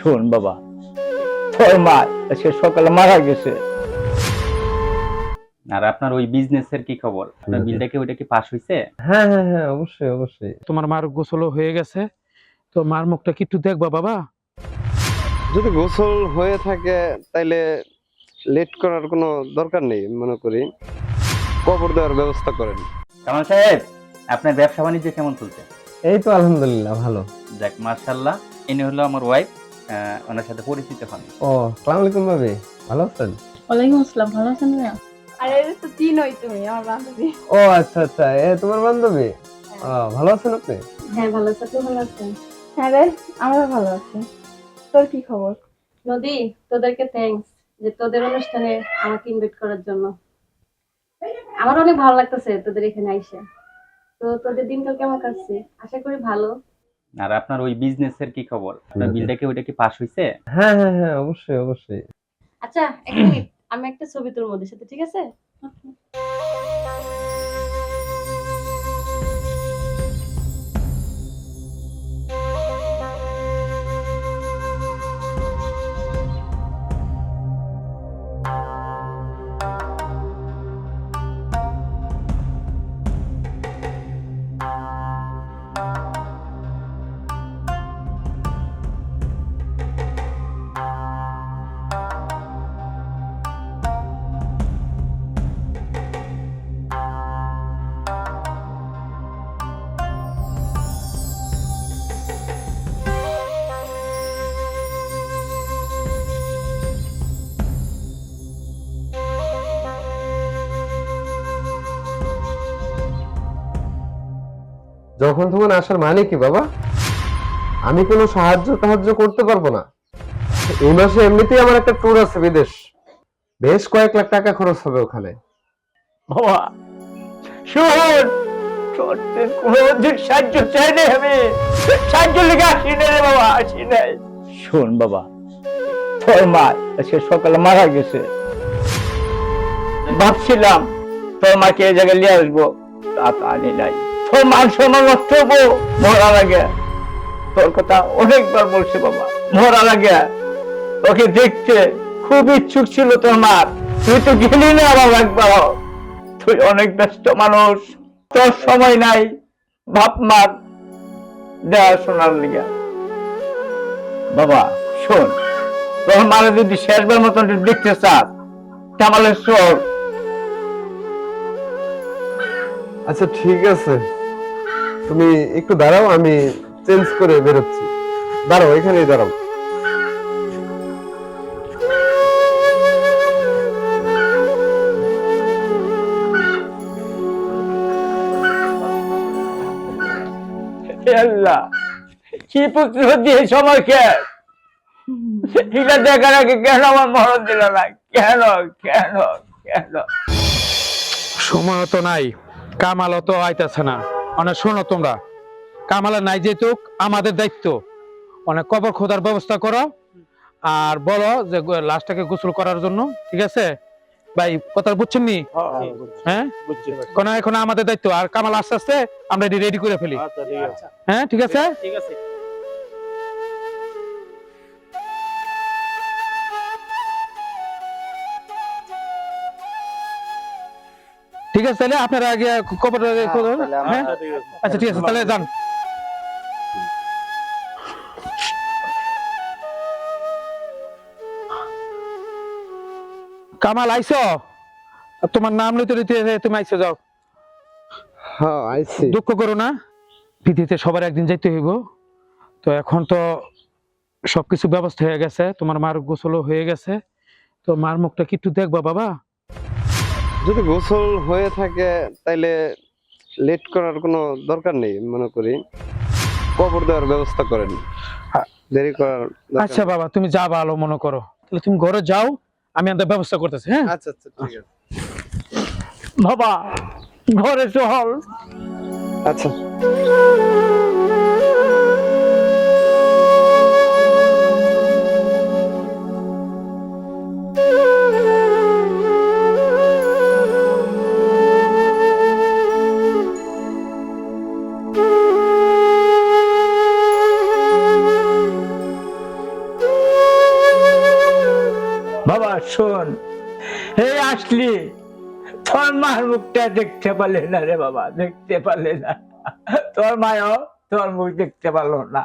শোন বাবা তোর মা আজকে সকালে মারা গেছে। আর আপনার ওই বিজনেসের কি খবর? আপনার বিলটা কি ওইটা কি পাস হইছে? হ্যাঁ হ্যাঁ হ্যাঁ অবশ্যই অবশ্যই। তোমার মার গোসলও হয়ে গেছে তো মার মুখটা কি একটু দেখবা বাবা? যদি গোসল হয়ে থাকে তাইলে লেট করার কোনো দরকার নেই মনে করি। কবর দেওয়ার ব্যবস্থা করেন। কামাল সাহেব আপনার ব্যবসা বাণিজ্য কেমন চলছে? এই তো আলহামদুলিল্লাহ ভালো। যাক মার্শাল্লাহ ইনি হলো আমার ওয়াইফ ওনার সাথে পরিচিত হন। ও সালাম আলাইকুম ভাবি। ভালো আছেন? ওয়ালাইকুম আসসালাম ভালো আছেন ভাইয়া? আরে তো চিনোই তুমি আমার বান্ধবী। ও আচ্ছা আচ্ছা এ তোমার বান্ধবী? ও, ভালো আছেন আপনি? হ্যাঁ ভালো আছি আপনি ভালো আছেন? হ্যাঁ রে আমরা ভালো আছি। তোর কি খবর? নদী তোদেরকে থ্যাঙ্কস যে তোদের অনুষ্ঠানে আমাকে ইনভাইট করার জন্য। আমার অনেক ভালো লাগতেছে তোদের এখানে আইসে। তো তোদের দিনকাল কেমন কাটছে? আশা করি ভালো। আর আপনার ওই বিজনেসের কি খবর? আপনার বিলটা কি ওইটা কি পাস হইছে? হ্যাঁ হ্যাঁ হ্যাঁ অবশ্যই অবশ্যই। আচ্ছা এক মিনিট আমি একটা ছবি তোর মধ্যে সাথে ঠিক আছে? যখন তোমার আসার মানে কি বাবা? আমি কোনো সাহায্য সাহায্য করতে পারব না। এই মাসে এমনিতেই আমার একটা ট্যুর আছে বিদেশ। বেশ কয়েক লাখ টাকা খরচ হবে ওখানে। বাবা শোন তোর কোনো সাহায্য চাই নাই আমি সাহায্য লেগে আসি নাই রে বাবা আসি নাই। শোন বাবা তোর মা আজকে সকালে মারা গেছে। ভাবছিলাম তোর মাকে এই জায়গায় নিয়ে আসব তা তো আনি নাই। তোর মান সম্মান নষ্ট হব। মরার আগে তোর কথা অনেকবার বলছে বাবা। মরার আগে তোকে দেখতে খুব ইচ্ছুক ছিল তোর মার তুই তো গেলি না বাবা একবার। তুই অনেক ব্যস্ত মানুষ। তোর সময় নাই। বাপ মার দেখাশোনার লিগা। বাবা, শোন। তোর মারে যদি শেষবার মতন দেখতে চাস, তাহলে শোন। আচ্ছা ঠিক আছে। তুমি একটু দাঁড়াও আমি চেঞ্জ করে বেরোচ্ছি। দাঁড়াও এখানেই দাঁড়াও। আল্লাহ কি পুত্র দিয়ে সময়কে এটা দেখার আগে কেন আমার মরণ দিল না? কেন কেন কেন? সময় তো নাই কামালও তো আইতাছে না। অনেক শোনো তোমরা। কামালা নাই যেতুক আমাদের দায়িত্ব। অনেক কবর খোদার ব্যবস্থা করো আর বলো যে লাশটাকে গোসল করার জন্য ঠিক আছে? ভাই কথা বুঝছেন নি? হ্যাঁ কোন এখন আমাদের দায়িত্ব। আর কামাল আস্তে আস্তে আমরা রেডি করে ফেলি। হ্যাঁ ঠিক আছে? ঠিক আছে। তাহলে আপনারা আগে কবর হ্যাঁ আচ্ছা ঠিক আছে তাহলে যান। কামাল আইছো তোমার নাম লইতে লইতে তুমি আইছো যাও। হ্যাঁ আইছি দুঃখ করো না পৃথিবীতে সবার একদিন যাইতে হইব। তো এখন তো সবকিছু ব্যবস্থা হয়ে গেছে তোমার মার গোসলও হয়ে গেছে। তো মার মুখটা কি একটু দেখবা বাবা? যদি গোসল হয়ে থাকে তাইলে লেট করার কোনো দরকার নেই মনে করি। কবর দেওয়ার ব্যবস্থা করেন। হ্যাঁ। দেরি করার আচ্ছা বাবা তুমি যা ভালো মনে করো। তাহলে তুমি ঘরে যাও আমি আমাদের ব্যবস্থা করতেছি হ্যাঁ? আচ্ছা আচ্ছা ঠিক আছে। বাবা ঘরে চল আচ্ছা। শোন, হে আসলি, তোর মার মুখটা দেখতে পারলে না রে বাবা, দেখতে পারলে না। তোর মায়ও তোর মুখ দেখতে পারল না।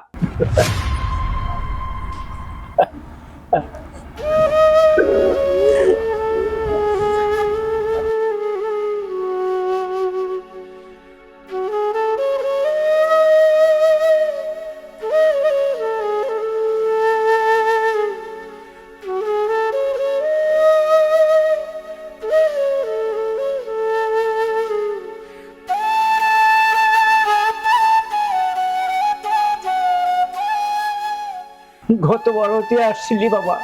গত বড় হতে আসছিলি বাবা।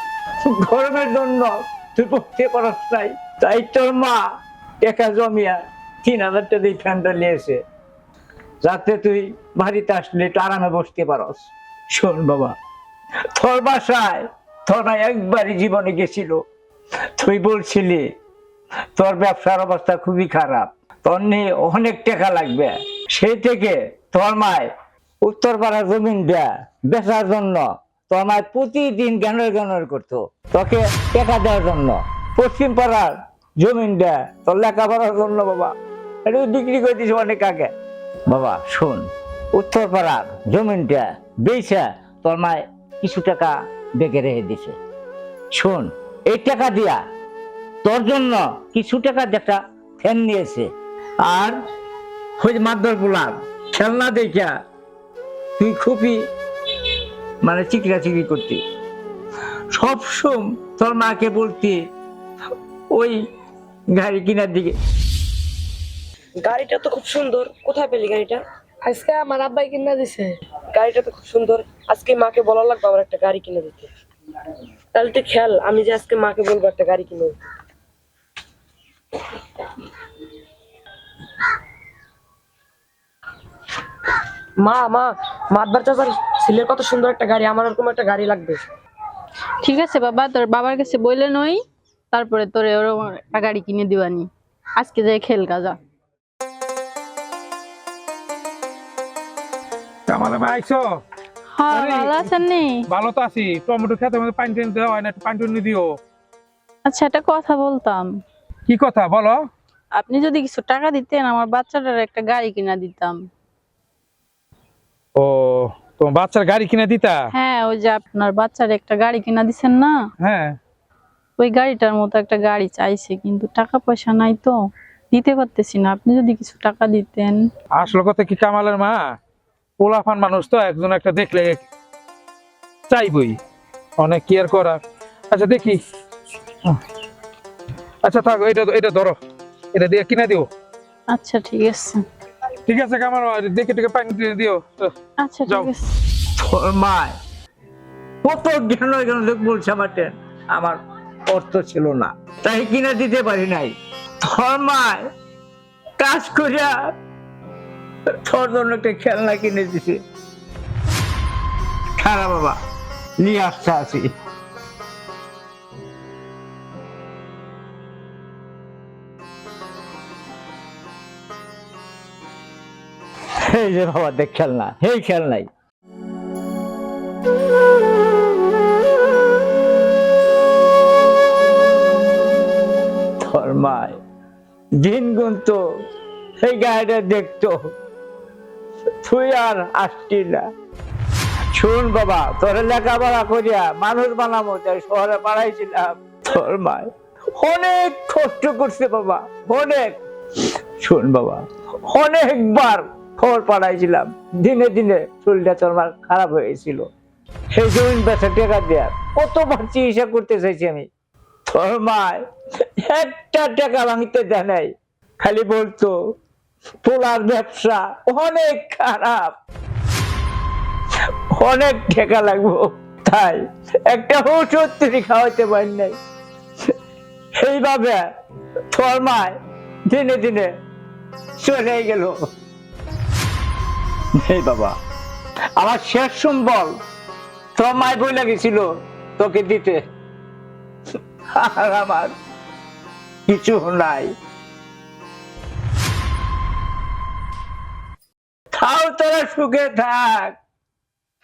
গরমের জন্য তুই পড়তে পারস নাই। তাই তোর মা একা জমিয়া তিন হাজার টাকা ফ্যানটা নিয়েছে। যাতে তুই বাড়িতে আসলে একটু আরামে বসতে পারস। শোন বাবা, তোর বাসায় তোর একবারই জীবনে গেছিল। তুই বলছিলি, তোর ব্যবসার অবস্থা খুবই খারাপ। তোর অনেক টাকা লাগবে। সেই থেকে তোর মায় উত্তর পাড়ার জমিন দেয়া, বেচার জন্য তোর মায় প্রতিদিন জ্ঞানের জ্ঞানের করতো। তোকে টাকা দেওয়ার জন্য। পশ্চিম পাড়ার জমিন দেয়া তোর লেখাপড়ার জন্য, বাবা। এটা বিক্রি করে দিস অনেক আগে। বাবা, শোন। উত্তর পাড়ার জমিনটা বেচা তোর মায় কিছু টাকা বেগে রেখে দিছে। শোন, এই টাকা দিয়া তোর জন্য কিছু টাকা একটা ফ্যান নিয়েছে। আর ওই মাদ্দারগুলার খেলনা দেখা তুই খুবই মানে চিকরা চিকরি করতি সবসময় তোর মাকে বলতে ওই গাড়ি কেনার দিকে। গাড়িটা তো খুব সুন্দর। কোথায় পেলি গাড়িটা? আজকে আমার আব্বাই কিনা দিছে। গাড়িটা তো খুব সুন্দর। আজকে মাকে বলা লাগবে আমার একটা গাড়ি কিনে দিতে। তাহলে তুই খেয়াল আমি যে আজকে মাকে বলব একটা গাড়ি কিনে দিতে। মা মা মাতবার চাচার। ছেলের কত সুন্দর একটা গাড়ি আমার এরকম একটা গাড়ি লাগবে। ঠিক আছে বাবা তোর বাবার কাছে বইলে নই তারপরে তোর ওরকম একটা গাড়ি কিনে দিবানি। আজকে যাই খেল কাজা কামালে ভাই আইছো হ্যাঁ ভালো আছেন নি? ভালো তো আছি। টমেটো খেতে মধ্যে পানি টানি দেওয়া হয় না একটু পানি টানি দিও। আচ্ছা একটা কথা বলতাম। কি কথা বলো? আপনি যদি কিছু টাকা দিতেন আমার বাচ্চাটার একটা গাড়ি কিনা দিতাম। ও বাচ্চার গাড়ি কিনা দিতা? হ্যাঁ ওই যে আপনার বাচ্চার একটা গাড়ি কিনা দিছেন না? হ্যাঁ। ওই গাড়িটার মতো একটা গাড়ি চাইছে কিন্তু টাকা পয়সা নাই তো। দিতে পারতেছি না আপনি যদি কিছু টাকা দিতেন। আসল কথা কি কামালের মা? পোলাফান মানুষ তো একজন একটা দেখলে চাইবই। অনেক কেয়ার করার। আচ্ছা দেখি। আচ্ছা থাক এটা এটা ধরো। এটা দিয়ে কিনে দিও। আচ্ছা ঠিক আছে। ঠিক আছে কামাল দেখে টেকে পানি দিয়ে দিও। আচ্ছা যাও। ঠিক আছে। মায় কত জ্ঞান জ্ঞান লোক বলছে আমার আমার অর্থ ছিল না। তাই কিনা দিতে পারি নাই। তোর মায় কাজ করিয়া তোর জন্য একটা খেলনা কিনে দিছি। খারাপ বাবা নিয়ে আসতে আসি। এই যে বাবা, দেখ খেলনা এই খেলনাই তোর মায়, দিন এই গাড়িটা দেখতো, তুই আর আসছি না। শুন বাবা, তোর লেখাপড়া করিয়া মানুষ বানাবো, তাই শহরে পাড়াইছিলাম তোর মায়, অনেক কষ্ট করছে বাবা, অনেক। শুন বাবা, অনেকবার খবর পাঠাইছিলাম। দিনে দিনে শরীরটা তোর মার খারাপ হয়েছিল সেই জমিন বেচা টাকা দেয়া কতবার চিকিৎসা করতে চাইছি আমি। তোর মায় একটা টাকা ভাঙতে দেয় নাই। খালি বলতো, পোলার ব্যবসা অনেক খারাপ, অনেক টাকা লাগবো, তাই একটা ওষুধ তিনি খাওয়াইতে পারেন নাই। সেইভাবে তোর মায় দিনে দিনে চলে গেল। এই বাবা, আমার শেষ সম্বল তোর মায় বই লাগেছিল তোকে দিতে। আমার কিছু নাই। খাও তোরা সুখে থাক।